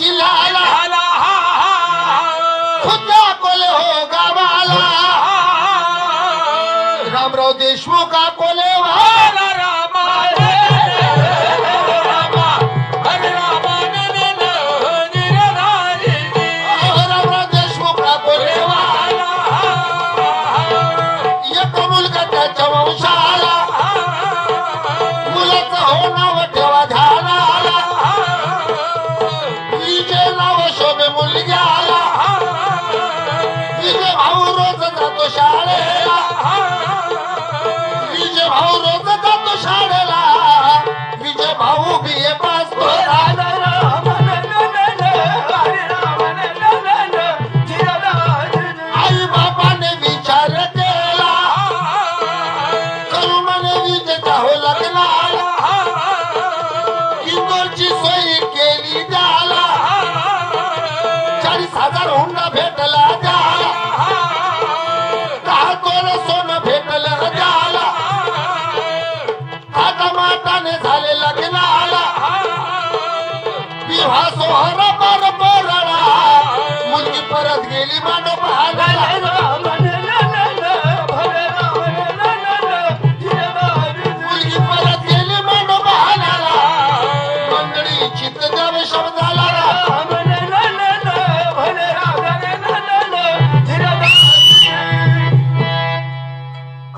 जिल्ह्याला आला हा, हा, हा. खुद्द अकोले हो गावाला रामराव देशमुख अकोले वा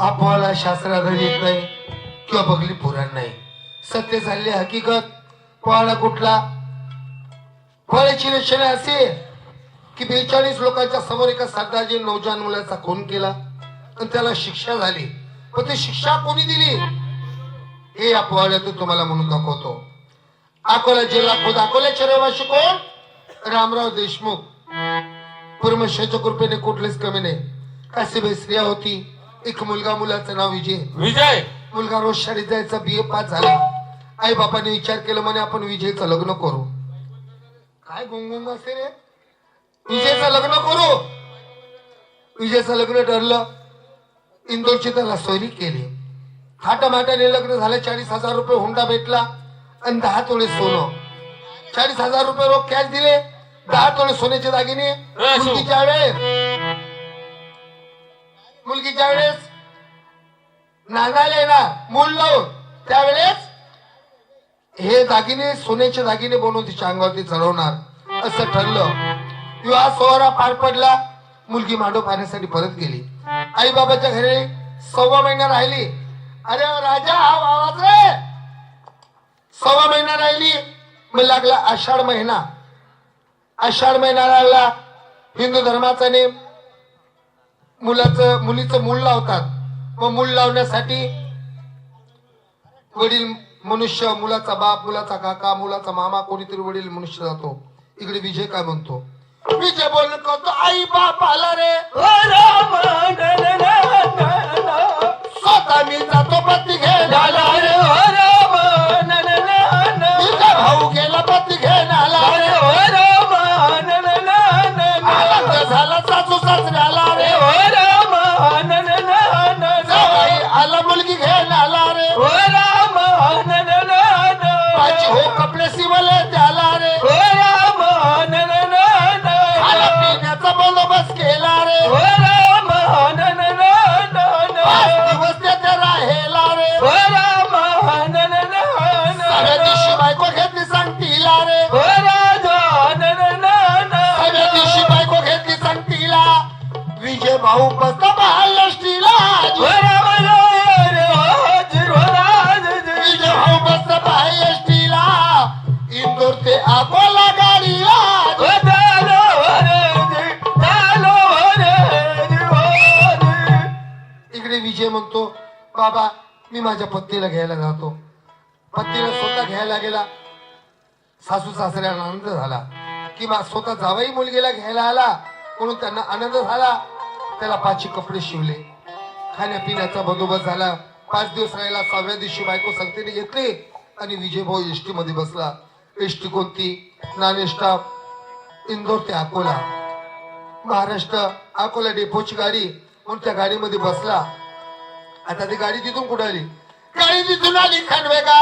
आपल्याला शास्त्राधर येत नाही किंवा बघली पुराण नाही. सत्य झाले हकीकत. पहाडा कुठला? फळाची लक्षणे असेल. की बेचाळीस लोकांच्या समोर एका सरदारजी नौजान मुलाचा खून केला. आणि त्याला शिक्षा झाली. पण ती शिक्षा कोणी दिली? हे या पोहाड्यातून तुम्हाला म्हणून दाखवतो. अकोला जिल्हा खुद अकोल्याचे रहिवाशी कोण? रामराव देशमुख. परमेश्वराच्या कृपेने कुठलेच कमी नाही. काशीबाई स्त्रिया होती. एक मुलगा मुलाचं नाव विजय. विजय! मुलगा रोज शाळेत जायचा बी ए पास झाला. आई बापाने विचार केला म्हणे आपण विजयचं लग्न करू. काय गुंगुंग असते रे? विजयचं लग्न करू. विजयचं लग्न ठरलं. इंदोरची त्याला सोयरी केली. थाटामाटाने लग्न झालं चाळीस हजार रुपये हुंडा भेटला आणि दहा तोळे सोनं. चाळीस हजार रुपये रोख कॅश दिले दहा तोळे सोन्याचे दागिने. मुलगीच्या वेळेस. मुलगीच्या वेळेस नांगायला ना मूल लावून. त्यावेळेस हे दागिने सोन्याचे दागिने बनवून तिच्या अंगावरती चढवणार. असं ठरलं. विवाह सोहळा पार पडला मुलगी मांडव पाहण्यासाठी परत गेली. आई बाबाच्या घरी सव्वा महिना राहिली. अरे राजा हा आवाज रे! सव्वा महिना राहिली. मग लागला आषाढ महिना. आषाढ महिना लागला. हिंदू धर्माचा नेम मुलाचं मुलीचं मूल लावतात. मग मूल लावण्यासाठी वडील मनुष्य मुलाचा बाप मुलाचा काका मुलाचा मामा कोणीतरी वडील मनुष्य जातो. इकडे विजय काय म्हणतो? विजय बोल करतो आई बाप आला रे स्वतः मी जातो रे विजय भाऊ गेला घ्यायला रे आनंद झाला सासू सासऱ्याला रे आला मुलगी आला रे हो कपडे शिवले त्याला पत्नीला घ्यायला जातो. पत्नीला स्वतः घ्यायला गेला. सासू सासऱ्याला आनंद झाला. की स्वतः जावाई मुलगीला घ्यायला आला. म्हणून त्यांना आनंद झाला. त्याला पाचशे कपडे शिवले. खाण्यापिण्याचा बंदोबस्त झाला. पाच दिवस राहिला. सहाव्या दिवशी बायको संगतीने घेतली. आणि विजय भाऊ एसटी मध्ये बसला. एसटी कोणती? नॉन स्टॉप इंदोर ते अकोला. महाराष्ट्र अकोला डेपोची गाडी. म्हणून त्या गाडीमध्ये बसला. आता ती गाडी तिथून कुठे आली? काळीजी जुना लिखाण वेगा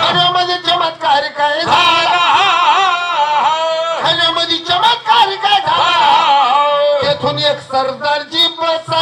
खऱ्यामध्ये चमत्कार काय खऱ्यामध्ये चमत्कार काय झाला? तेथून एक सरदारजी बसा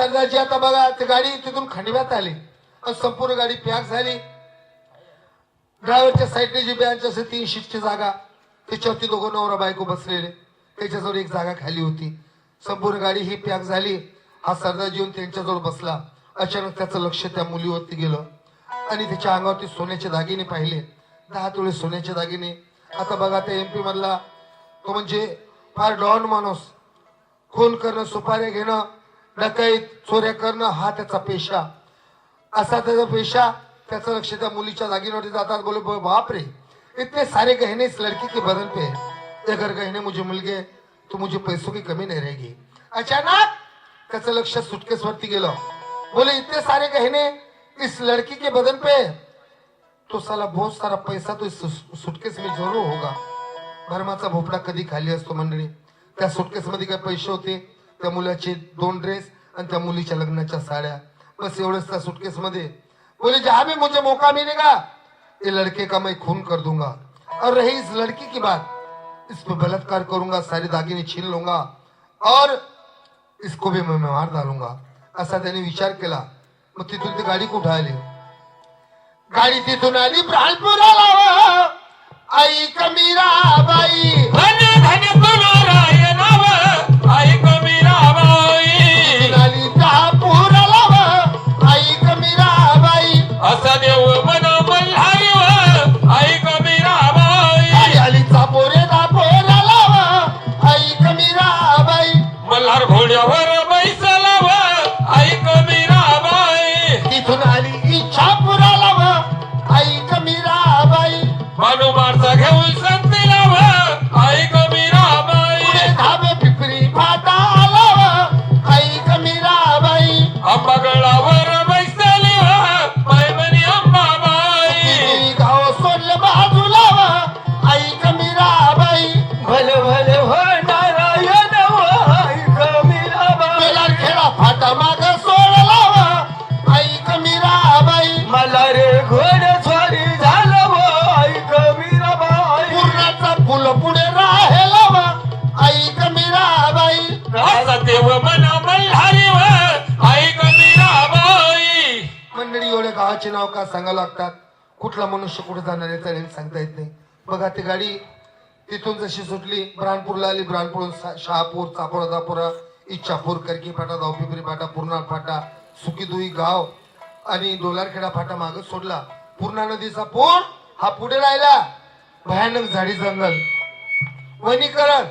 तो आता बघा ती गाडी तिथून खंडव्यात आली. आणि संपूर्ण गाडी पॅक झाली. ड्रायव्हरच्या साईडने जी बँच असते तीन शिफ्टची जागा. त्याच्यावरती दोघं नवरा बायको बसलेले. त्याच्याजवळ एक जागा खाली होती. संपूर्ण गाडी ही पॅक झाली. हा सरदारजी येऊन त्यांच्याजवळ बसला. अचानक त्याचं लक्ष त्या मुलीवरती गेलं. आणि तिच्या अंगावरती सोन्याचे दागिने पाहिले. दहा तोळे सोन्याचे दागिने. आता बघा त्या एमपी मधला तो म्हणजे फार डॉन माणूस. खून करणं सुपाऱ्या घेणं डकैत चोऱ्या करणं हा त्याचा पेशा. असा त्याचा पेशा त्याचं लक्ष त्या मुलीच्या दागिन्यावरती जातात. बोले बाप रे इतने सारे गहने इस लड़की के बदन पे है. अगर गहने मुझे मिल गए तो मुझे पैसों की कमी नहीं रहेगी. अचानक त्याचं लक्ष सुटकेस वरती गेलं. बोले इतने सारे गहने इस लड़की के बदन पे तो साला बहुत सारा पैसा तो इस सुटकेस में जरूर होगा. भरमाचा भोपळा कधी खाली असतो मंडळी? त्या सुटकेस मध्ये काय पैसे होते? त्या मुलाचे दोन ड्रेस आणि त्या मुलीच्या लग्नाच्या साड्या. बस एवढंच त्या सुटकेस मध्ये. बोले जहा भी मुझे मौका मिलेगा ये लड़के का मैं खून कर दूंगा. और रही इस लड़की की बात इस पर बलात्कार करूंगा सारे दागिने छीन लूंगा और इसको भी मैं मार डालूंगा. असा त्याने विचार केला. मग तिथून ती गाडी कुठं आली? गाडी तिथून आली ब्रालपुराला आई कमीरा कुठला मनुष्य कुठे जाणार आहे चालेल सांगता येत नाही. बघा ती गाडी तिथून जशी सुटली ब्राणपूरला आली. ब्राणपूर शहापूर चापोरा दापोरा इच्छापूर करकी फाटा दावपिपरी फाटा पूर्णा फाटा सुकीदुई गाव आणि डोलारखेडा फाटा माग सोडला. पूर्णा नदीचा पूर हा पुढे राहिला. भयानक झाडी जंगल. वनीकरण.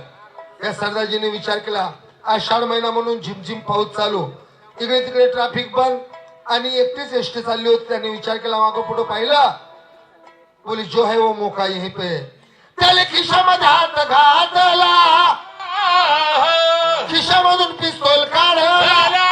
या सरदारजीने विचार केला आषाढ महिना म्हणून झिमझिम पाऊस चालू. इकडे तिकडे ट्रॅफिक बंद. आणि एकटीच एसटी चालली होती. त्यांनी विचार केला मागं पुढं पाहिलं बोली जो है वो मौका यहीं पे. त्याला खिशामध्ये हात घातला। खिशामधून पिस्तोल काढला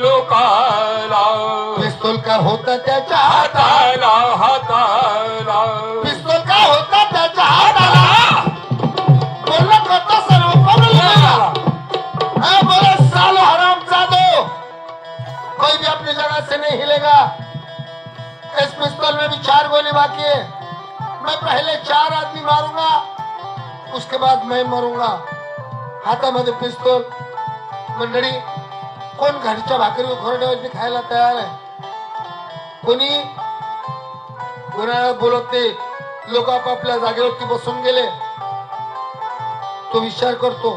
लोकाला पिस्तूल का होता त्याच्या हाताला? हाताला पिस्तूल का होता त्याच्या हाताला? बोलला करता सर्व हाँ. बोला सालो हराम जादो. कोई भी अपनी जगह से नहीं हिलेगा। इस पिस्तौल में भी चार गोली बाकी है। मैं पहले चार आदमी मारूंगा उसके बाद मैं मरूंगा। हातामध्ये पिस्तौल मंडळी कोण घरच्या भाकरी खोरड्यावरती खायला तयार आहे. कोणी कोणाला बोलत नाही लोक आपापल्या जागेवरती बसून गेले. तो विचार करतो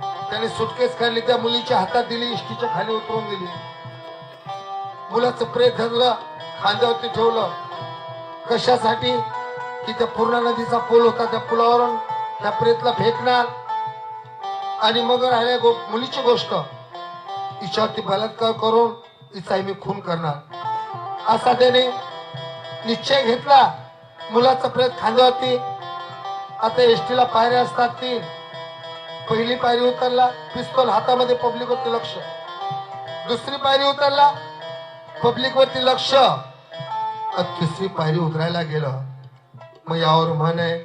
त्याने सुटकेस काढली त्या मुलीच्या हातात दिली इष्टीच्या खाली उतरून दिली. मुलाचं प्रेत धरलं खांद्यावरती ठेवलं. कशासाठी? की त्या पूर्णा नदीचा पूल होता त्या पुलावरून त्या प्रेतला फेकणार. आणि मग राहिल्या गो मुलीची गोष्ट. तिच्यावरती बलात्कार करून तिचा मी खून करणार असा त्याने निश्चय घेतला मुलाचा प्रेत खांद्यावरती आता एस टीला पायऱ्या असतात तीन पहिली पायरी उतरला पिस्तोल हातामध्ये पब्लिक वरती लक्ष. दुसरी पायरी उतरला पब्लिक वरती लक्ष. तिसरी पायरी उतरायला गेलं. मग यावर म्हण आहे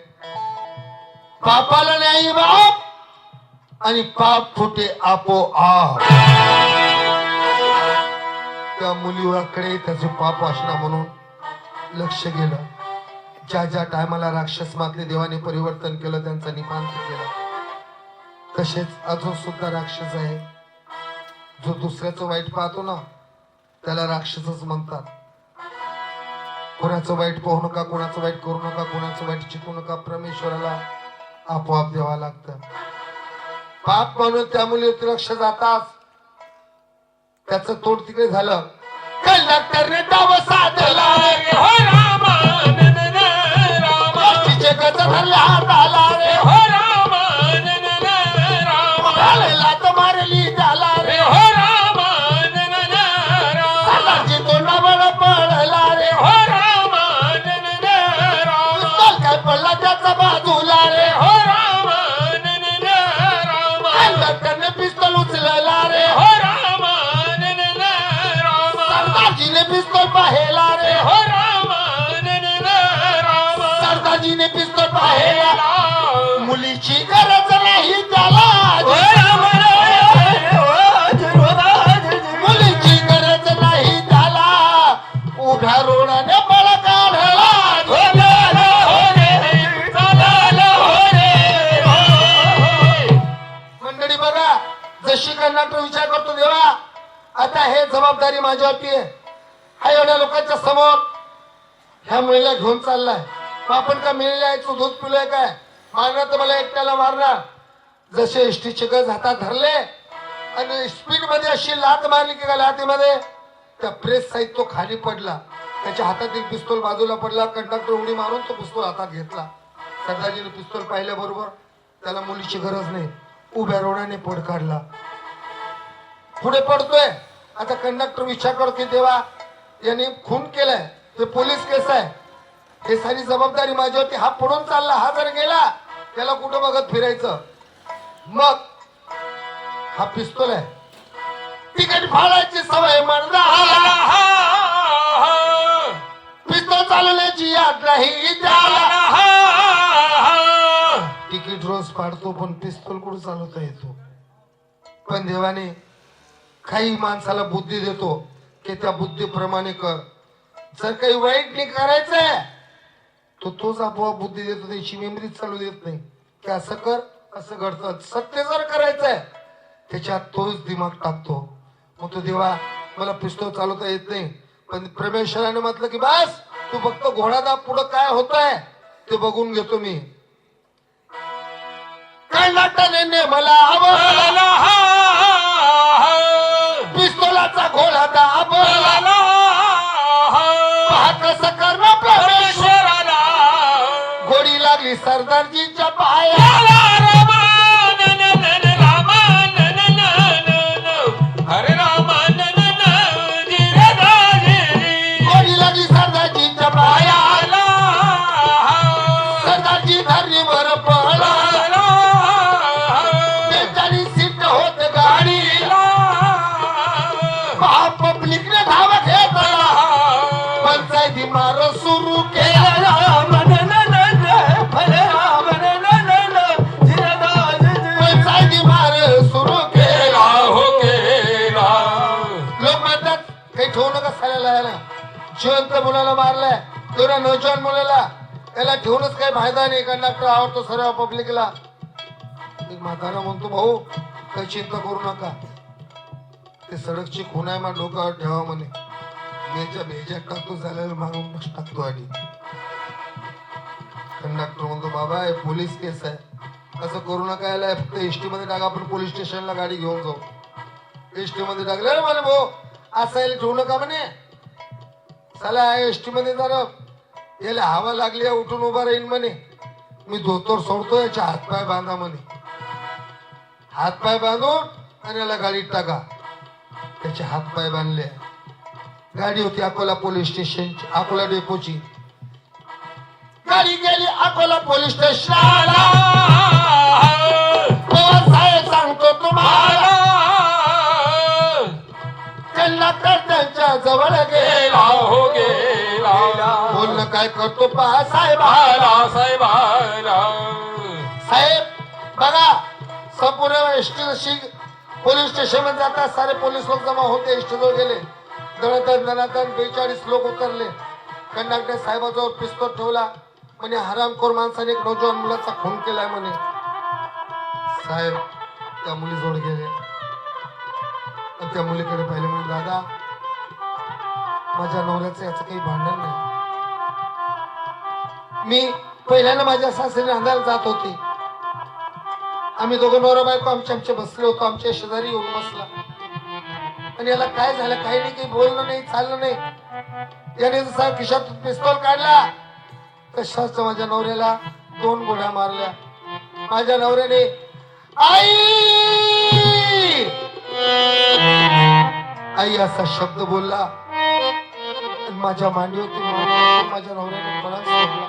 बापाला नाही बाप आणि पाप फुटे आपोआप. त्या मुलीकडे त्याचे पाप वाचना म्हणून लक्ष गेलं. ज्या ज्या टायमाला राक्षस मातले देवाने परिवर्तन केलं त्यांचा निपांत केला. तसेच अजून सुद्धा राक्षस आहे. जो दुसऱ्याचं वाईट पाहतो ना त्याला राक्षसच म्हणतात. कोणाचं वाईट पाहू नका कोणाचं वाईट करू नका कोणाचं वाईट शिकू नका. परमेश्वराला आपोआप द्यावा लागतं. पाप म्हणून त्या मुली लक्ष जाताच. त्याचं तोड तिकडे झालं. डाव साधला हो रामा धरले रोडाने बळ काढला. मंडळी बघा जशी कर्नाटक विचार करतो देवा आता हे जबाबदारी माझ्यावरती आहे. हा एवढ्या लोकांच्या समोर ह्या मुलीला घेऊन चाललाय. मग आपण का मेलेलं आहे तू दूध पिलोय काय मारणार तर मला एकट्याला मारणार जसे एसटीचे गज हातात धरले आणि स्पीडमध्ये अशी लात मारली की का लातीमध्ये? त्या प्रेस साईड तो खाली पडला. त्याच्या हातातील पिस्तूल बाजूला पडला कंडक्टर उडी मारून तो पिस्तूल हातात घेतला. सरदारजीने पिस्तूल पाहिल्याबरोबर त्याला मुलीची गरज नाही. उभ्या रोडाने पड काढला. पुढे पडतोय. आता कंडक्टर विचार करतो की देवा यांनी खून केलाय. ते पोलीस केस आहे. हे सारी जबाबदारी माझ्यावरती हा पडून चालला. हा जर गेला त्याला कुठं बघत फिरायचं? मग हा पिस्तूल आहे. तिकीट फाडायची सवय मर्दा पिस्तूल चालवण्याची याद नाही. तिकीट रोज फाडतो पण पिस्तूल कुठं चालवता येतो? पण देवाने काही माणसाला बुद्धी देतो की त्या बुद्धीप्रमाणे कर. जर काही वाईट नाही करायचंय तो तोच आपोआप बुद्धी देतो त्याची मेमरी चालू देत नाही. की असं कर असं घडतं. सत्य जर करायचंय त्याच्यात तोच दिमाग टाकतो. मग तो देवा मला पिस्तूल चालवता येत नाही. पण परमेश्वराने म्हटलं की बस तू फक्त घोडादाब पुढं काय होत आहे ते बघून घेतो मी. कर्नाटकाने मला लागली मुलाला मारलाय. तेवढ्या नौजवान मुलाला. त्याला ठेवूनच काही फायदा नाही कंडक्टर आवडतो सर्व पब्लिकला. एक म्हातारा म्हणतो भाऊ काही चिंता करू नका. ते सडकची खून आहे मग डोक्यावर ठेवा म्हणे. बेजा बेजात टाकतो झालेला मारून टाकतो आणि कंडक्टर म्हणतो बाबा हे पोलीस केस आहे. असं करू नका याला फक्त एसटी मध्ये टाका आपण पोलीस स्टेशनला गाडी घेऊन जाऊ. एस टी मध्ये टाकलं मला भाऊ असं ठेवू नका म्हणे. चला एसटी मध्ये जरा याला हवा लागली उठून उभा राहील म्हणे. मी धोतर सोडतो याच्या हातपाय बांधा म्हणे. हातपाय बांधून आणि याला गाडीत टाका. त्याचे हातपाय बांधले. गाडी होती अकोला पोलीस स्टेशनची अकोला डेपोची. गाडी गेली अकोला पोलीस स्टेशनला. सांगतो तुम्हाला. कंडक्टर त्यांच्या जवळ गेला बोलणं काय करतो पहा साहेब साहेब बघा संपूर्ण एसटी पोलीस स्टेशनमध्ये जातात सारे पोलीस लोक जमा होते एसटी जवळ गेले. दणादण दणादण बेचाळीस लोक उतरले. कंडक्टर साहेबाजवळ पिस्तूल ठेवला. म्हणे हरामखोर माणसाने एक नौजवान मुलाचा खून केलाय म्हणे. साहेब त्या मुलीजवळ गेले. आणि त्या मुलीकडे पहिले म्हणे दादा माझ्या नवऱ्याचं याचं काही भांडण नाही. मी पहिल्यांदा माझ्या सासरी अंधार जात होती. आम्ही दोघं नवरा बायको आमचे आमचे बसले होतो आमच्या शेजारी येऊन बसला. आणि याला काय झालं काही नाही काही बोललं नाही चाललं नाही. याने जसा खिशात पिस्तोल काढला तशाच माझ्या नवऱ्याला दोन गोळ्या मारल्या. माझ्या नवऱ्याने आई! आई असा शब्द बोलला माझ्या मांडीवरती माझ्या नवऱ्याने मला सोडला.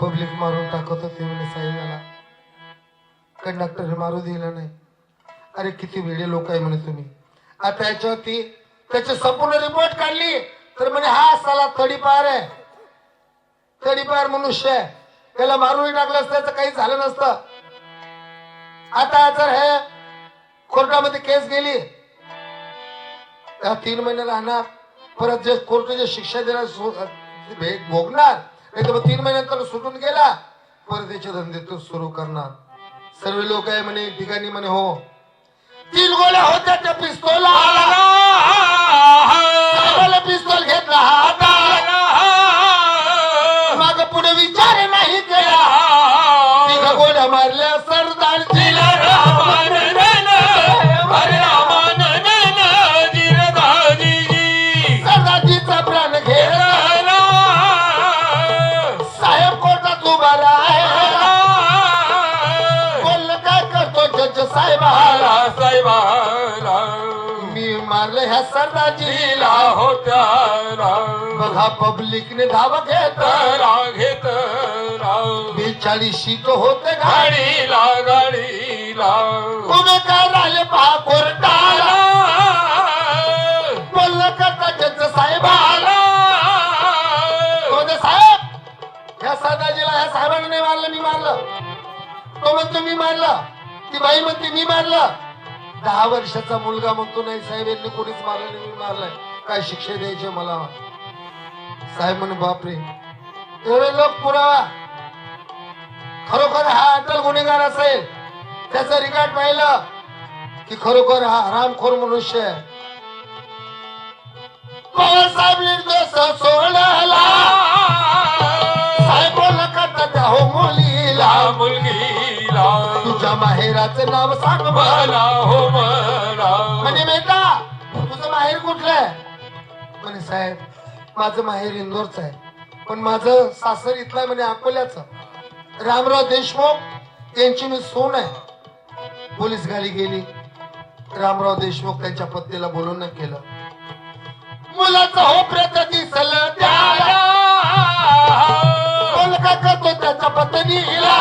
पब्लिक मारून टाकत होते म्हणे साहेबाला कंडक्टर मारू दिला नाही. अरे किती वेळे लोक आहे म्हणे तुम्ही. आता याच्यावरती त्याची संपूर्ण रिपोर्ट काढली तर म्हणे हा साला थडीपार आहे. थडीपार मनुष्य आहे. त्याला मारूही टाकलं असतं त्याचं काही झालं नसतं. आता जर हे कोर्टामध्ये केस गेली त्या तीन महिने राहणार. परत जे कोर्ट जे शिक्षा देणार सो- भे- भोगणार नाही तर मग तीन महिन्यानंतर सुटून गेला परत त्याचे धंदे तो सुरू करणार. सर्व लोक आहे म्हणे ठिकाणी म्हणे हो. तीन गोळ्या होत्या त्या पिस्तोला. पिस्तोल घेतला. मारलं ह्या सरदारजीला बघा पब्लिकने धाव घेत बेचाळीस शीट होते गाडी गाडीला गाडीला उभे काय राहिले पहा कोर्टाला बोललं करता जज साहेबाला? कोणते साहेब? ह्या सरदारजीला ह्या साहेबांना नाही मारलं मी मारलं तो म्हणतो मी मारलं ती बाई म्हणते मी मारलं दहा वर्षाचा मुलगा म्हणतो नाही साहेब यांनी कोणीच मारलं नाही मी मारलाय. काय शिक्षा द्यायची मला? साहेब म्हणे बापरे. एवढे लोक पुरावा. खरोखर हा अटल गुन्हेगार असेल. त्याचं रिकॉर्ड पाहिलं की खरोखर हा हरामखोर मनुष्य आहे. पवार निर्दोष सोडला. माहेराचं नाव सांग मला हो मला. म्हणजे बेटा तुझं माहेर कुठलं आहे? म्हणे साहेब माझं माहेर इंदोरचं आहे. पण माझं सासर इथलं आहे म्हणे अकोल्याचं. रामराव देशमुख यांची मी सून आहे. पोलीस गाडी गेली. रामराव देशमुख त्यांच्या पत्नीला बोलून केलं. मुलाचं हो प्रत दिसलं त्याला त्याच्या पत्नीला.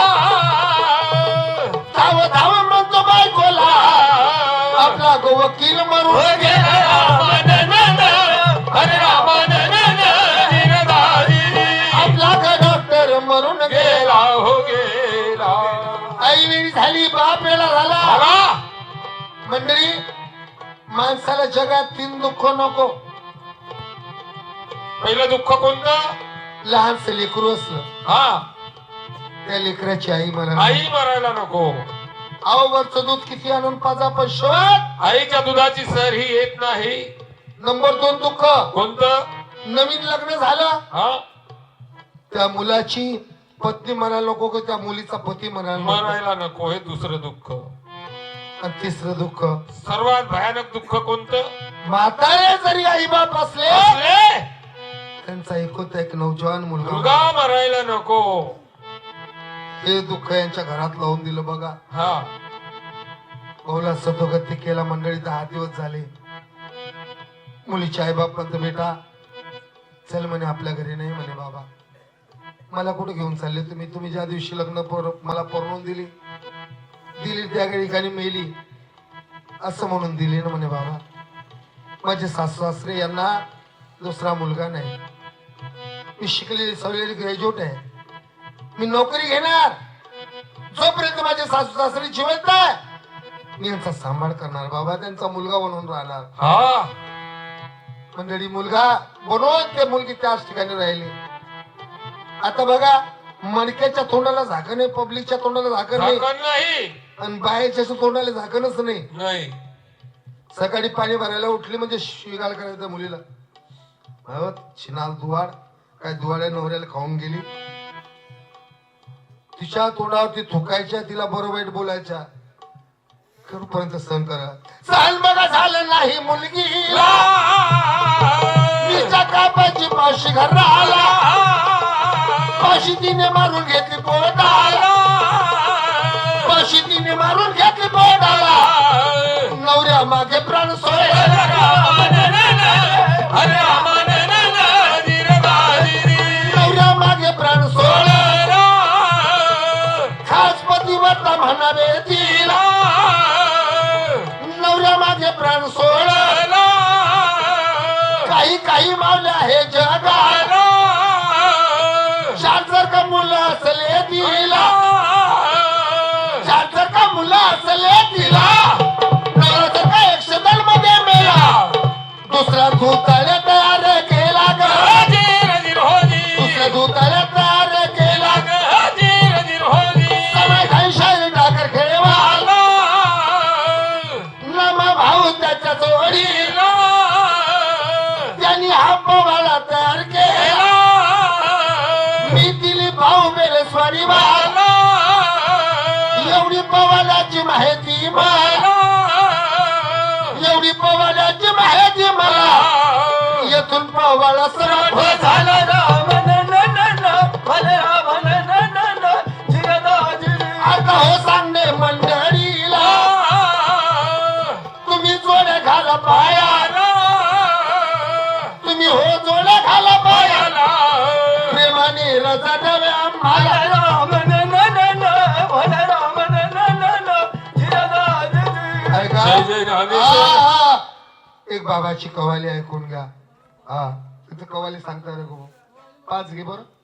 आपला डॉक्टर मरून गेला गेला हो गेला आई वेळी झाली बाप वेळा झाला मंडळी माणसाला जगात तीन दुःख नको. पहिलं दुःख कोणतं? लहानस लेकरू असलं. हा. त्या लेकराची आई मला आई मरायला नको. वरचं दूध किती आणून पाजा पण आईच्या दुधाची सर ही येत नाही. नंबर दोन दुःख. कोणतं? नवीन लग्न झालं. हा. त्या मुलाची पत्नी म्हणायला नको की त्या मुलीचा पती म्हणायला नको. मरायला नको हे दुसरं दुःख. आणि तिसरं दुःख. सर्वात भयानक दुःख कोणतं? म्हातारे जरी आई बाप असले असले? त्यांचा एकोता एक नौजवान मुलगा मुलगा मरायला नको. हे दुःख यांच्या घरात लावून दिलं बघा. हा. भाऊला सदोगती केला मंडळी दहा दिवस झाले. मुलीचे आई बाप म्हणतो बेटा चल म्हणे आपल्या घरी नाही म्हणे बाबा. मला कुठे घेऊन चालले तुम्ही? तुम्ही ज्या दिवशी लग्न पोर मला परवून दिली दिली त्या ठिकाणी मेली असं म्हणून दिली ना म्हणे बाबा. माझे सासू सासरे यांना दुसरा मुलगा नाही. मी शिकलेली सवलेली ग्रॅज्युएट आहे. मी नोकरी घेणार. जोपर्यंत माझे सासू सासरे जिवंत आहे मी यांचा सांभाळ करणार बाबा. त्यांचा मुलगा बनवून राहणार. हा. मंडळी मुलगा बनवून ते मुलगी त्याच ठिकाणी राहिली. आता बघा मणक्याच्या तोंडाला झाकण आहे पब्लिकच्या तोंडाला झाकण नाही झाकण नाही. आणि बाहेरच्या तोंडाला झाकणच नाही. नाही. सकाळी पाणी भरायला उठली म्हणजे शिगाल करायचं मुलीला. छिनाल दुवाड काय दुवाड्या नवऱ्याला खाऊन गेली. तिच्या तोंडावरती थुकायच्या तिला बरोबर वाईट बोलायच्या. करूपर्यंत सहन करा. चाल बघा झालं नाही मुलगी. तिच्या कापाची पाशी घर आला पाशी तिने मारून घेतली पोटाला पाशी तिने मारून घेतली पोटाला नवऱ्या मागे प्राण सोय अरे स्वारी मला एवढी पवनाची माहिती मला. एवढी पवनाची माहिती मला. येथून पवाला सर्व झालं बाबाची कवाली ऐकून घ्या. हा तिथं कवाली सांगता रे पाच घे बरं.